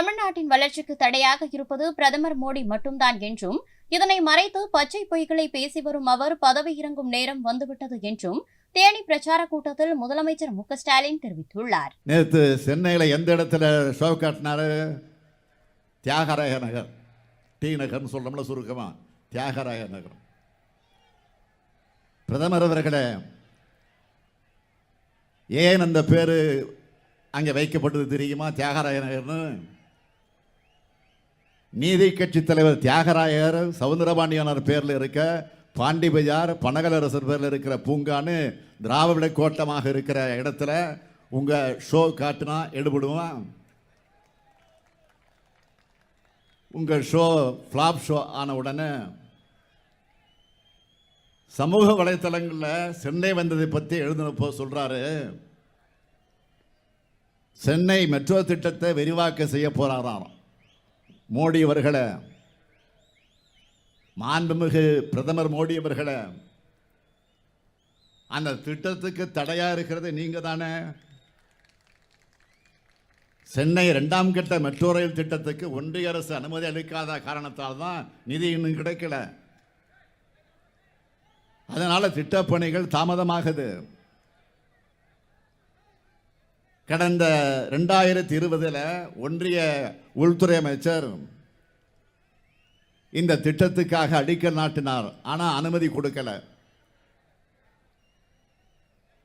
தமிழ்நாட்டின் வளர்ச்சிக்கு தடையாக இருப்பது பிரதமர் மோடி மட்டும்தான் என்றும் இதனை மறைத்து பச்சை பொய்களை பேசி வரும் அவர் பதவி இறங்கும் நேரம் வந்துவிட்டது என்றும் தேனி பிரச்சார கூட்டத்தில் முதலமைச்சர் மு ஸ்டாலின் தெரிவித்துள்ளார். நேற்று சென்னையில் எந்த இடத்துல ஷோ காட்டினாரு? தியாகராய நகர். டி நகர்னு சொல்கிறோம்ல சுருக்கமாக தியாகராய நகர். பிரதமர் அவர்களே ஏன் அந்த பேர் அங்கே வைக்கப்பட்டது தெரியுமா? தியாகராய நகர்னு? நீதி கட்சி தலைவர் தியாகராயர் சவுந்தரபாண்டியனார் பேரில் இருக்க பாண்டி பஜார் பனகலரசர் பேரில் இருக்கிற பூங்கான்னு திராவிட கோட்டமாக இருக்கிற இடத்துல உங்கள் ஷோ காட்டினா எடுபடுவான் உங்கள் ஷோ ஃப்ளாப் ஷோ ஆன உடனே சமூக வலைத்தளங்களில் சென்னை வந்ததை பற்றி எழுதினப்போ சொல்கிறாரு சென்னை மெட்ரோ திட்டத்தை விரிவாக்க செய்ய போகிறாராம் மோடி அவர்களை மாண்புமிகு பிரதமர் மோடி அவர்களை அந்த திட்டத்துக்கு தடையாக இருக்கிறது நீங்கள் தானே? சென்னை ரெண்டாம் கட்ட மெட்ரோ ரயில் திட்டத்துக்கு ஒன்றிய அரசு அனுமதி அளிக்காத காரணத்தால் தான் நிதி இன்னும் கிடைக்கல. அதனால் திட்டப்பணிகள் தாமதமாகுது. கடந்த ரெண்டாயிரத்தி இருபதில் ஒன்றிய உள்துறை அமைச்சர் இந்த திட்டத்துக்காக அடிக்கல் நாட்டினார். ஆனால் அனுமதி கொடுக்கல.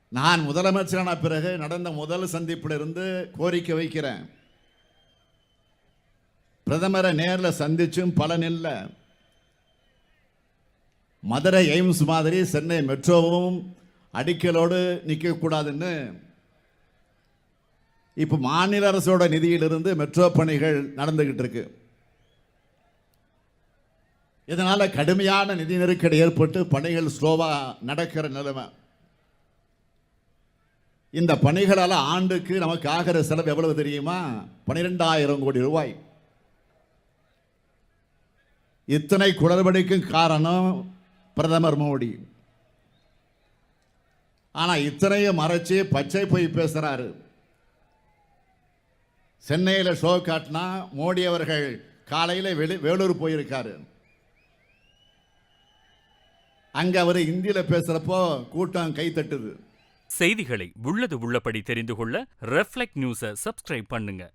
நான் முதலமைச்சரான பிறகு நடந்த முதல் சந்திப்பிலிருந்து கோரிக்கை வைக்கிறேன். பிரதமரை நேரில் சந்திச்சும் பலன் இல்லை. மதுரை எய்ம்ஸ் மாதிரி சென்னை மெட்ரோவும் அடிக்கலோடு நிற்கக்கூடாதுன்னு இப்போ மாநில அரசோட நிதியிலிருந்து மெட்ரோ பணிகள் நடந்துகிட்டு இருக்கு. இதனால் கடுமையான நிதி நெருக்கடி ஏற்பட்டு பணிகள் ஸ்லோவாக நடக்கிற நிலைமை. இந்த பணிகளால் ஆண்டுக்கு நமக்கு ஆகிற செலவு எவ்வளவு தெரியுமா? பனிரெண்டாயிரம் கோடி ரூபாய். இத்தனை குளறுபடிக்கும் காரணம் பிரதமர் மோடி. ஆனால் இத்தனையும் மறைச்சு பச்சை போய் பேசுகிறாரு சென்னையில் ஷோ காட்டினா மோடி அவர்கள் காலையில் வெளி வேலூர் போயிருக்காரு. அங்கே அவர் ஹிந்தியில் பேசுகிறப்போ கூட்டம் கை தட்டுது. செய்திகளை உள்ளது உள்ளபடி தெரிந்து கொள்ள ரெஃப்ளெக்ட் நியூஸை சப்ஸ்கிரைப் பண்ணுங்கள்